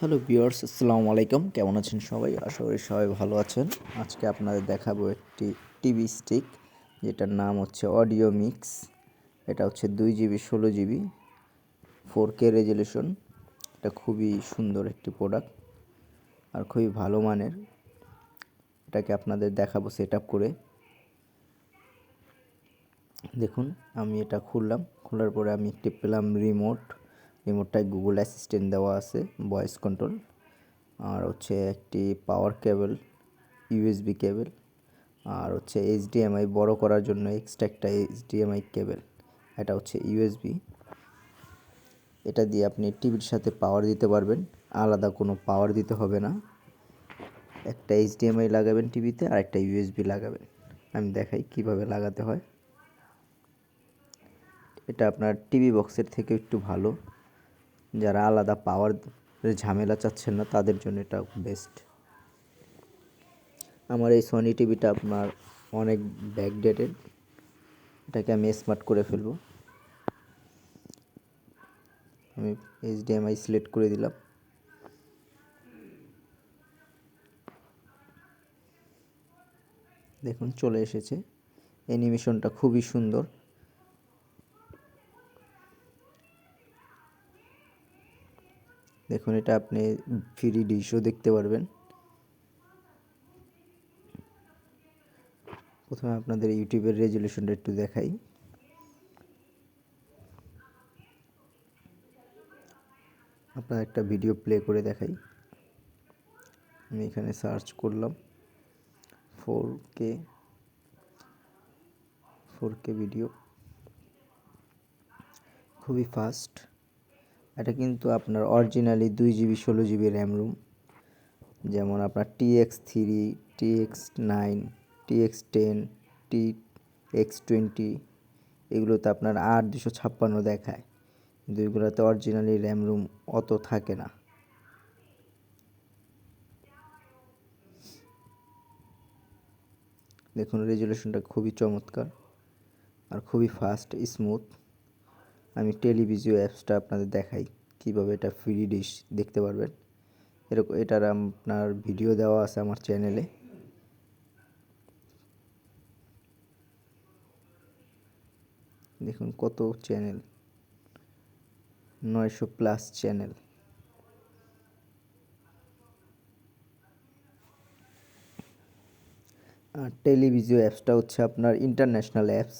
Hello viewers আসসালামু আলাইকুম কেমন আছেন সবাই? আশা করি সবাই ভালো আছেন। আজকে আপনাদের দেখাবো একটি টিভি স্টিক যেটার নাম হচ্ছে অডিও মিক্স এটা হচ্ছে দুই জিবি ষোলো জিবি ফোর কে রেজলিউশন এটা খুবই সুন্দর একটি প্রোডাক্ট আর খুবই ভালো মানের। এটাকে আপনাদের দেখাবো সেট করে। দেখুন, আমি এটা খুললাম। খোলার পরে আমি একটি পেলাম রিমোট রিমোটটায় গুগল অ্যাসিস্ট্যান্ট দেওয়া আছে ভয়েস কন্ট্রোল আর হচ্ছে একটি পাওয়ার কেবল ইউএসবি কেবল আর হচ্ছে এইচডিএমআই বড় করার জন্য এক্সট্রা একটা এইচডিএমআই কেবল এটা হচ্ছে ইউএসবি এটা দিয়ে আপনি টিভির সাথে পাওয়ার দিতে পারবেন, আলাদা কোনো পাওয়ার দিতে হবে না। একটা এইচডিএমআই লাগাবেন টিভিতে আর একটা ইউএসবি লাগাবেন। আমি দেখাই কীভাবে লাগাতে হয়। এটা আপনার টিভি বক্সের থেকে একটু ভালো। যারা আলাদা পাওয়ার ঝামেলা চাচ্ছেন না, তাদের জন্য এটা বেস্ট আমার এই সনি টিভিটা আপনার অনেক ব্যাকডেটেড এটাকে আমি স্মার্ট করে ফেলব। আমি এইচডিএমআই সিলেক্ট করে দিলাম। দেখুন, চলে এসেছে। অ্যানিমেশনটা খুবই সুন্দর। দেখুন, এটা আপনি ফ্রি ডিশও দেখতে পারবেন। প্রথমে আপনাদের ইউটিউবের রেজলিউশনটা একটু দেখাই। আপনার একটা ভিডিও প্লে করে দেখাই। আমি এখানে সার্চ করলাম। Four K four K video খুবই ফাস্ট এটা কিন্তু আপনার অরিজিনালি দুই জিবি ষোলো জিবি র্যাম রুম যেমন আপনার T X three T X nine T X ten T X twenty এগুলোতে আপনার আট দুশো ছাপ্পান্ন দেখায়। কিন্তু এগুলোতে অরিজিনালি র্যাম রুম অত থাকে না। দেখুন রেজুলেশনটা খুবই চমৎকার আর খুবই ফাস্ট স্মুথ আমি টেলিভিজিও অ্যাপসটা আপনাদের দেখাই, কীভাবে এটা ফ্রি ডিশ দেখতে পারবেন। এরকম, এটার আপনার ভিডিও দেওয়া আছে আমার চ্যানেলে দেখুন কত চ্যানেল নয়শো প্লাস চ্যানেল আর টেলিভিজিও অ্যাপসটা হচ্ছে আপনার ইন্টারন্যাশনাল অ্যাপস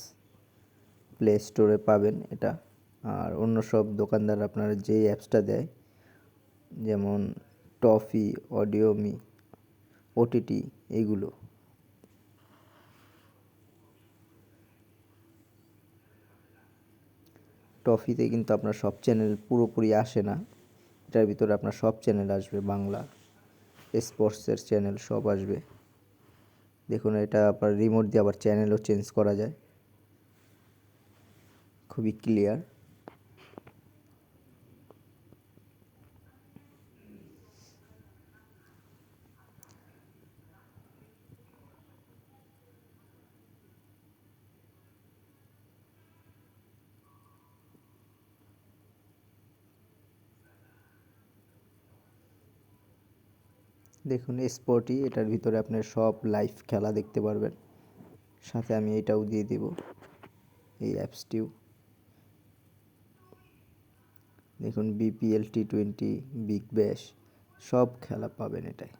প্লে স্টোরে পাবেন এটা। আর অন্য সব দোকানদার আপনার যেই অ্যাপসটা দেয়, যেমন টফি অডিওমি ওটিটি এইগুলো টফিতে কিন্তু আপনার সব চ্যানেল পুরোপুরি আসে না। এটার ভিতরে আপনার সব চ্যানেল আসবে, বাংলা স্পোর্টসের চ্যানেল সব আসবে। দেখুন, এটা আপনার রিমোট দিয়ে আবার চ্যানেলও চেঞ্জ করা যায়। খুবই ক্লিয়ার দেখুন স্পটি এটার ভিতরে আপনার সব লাইভ খেলা দেখতে পারবেন। সাথে আমি এটাও দিয়ে দিব, এই অ্যাপসটিও দেখুন BPL T twenty Big Bash সব খেলা পাবেন এটায়।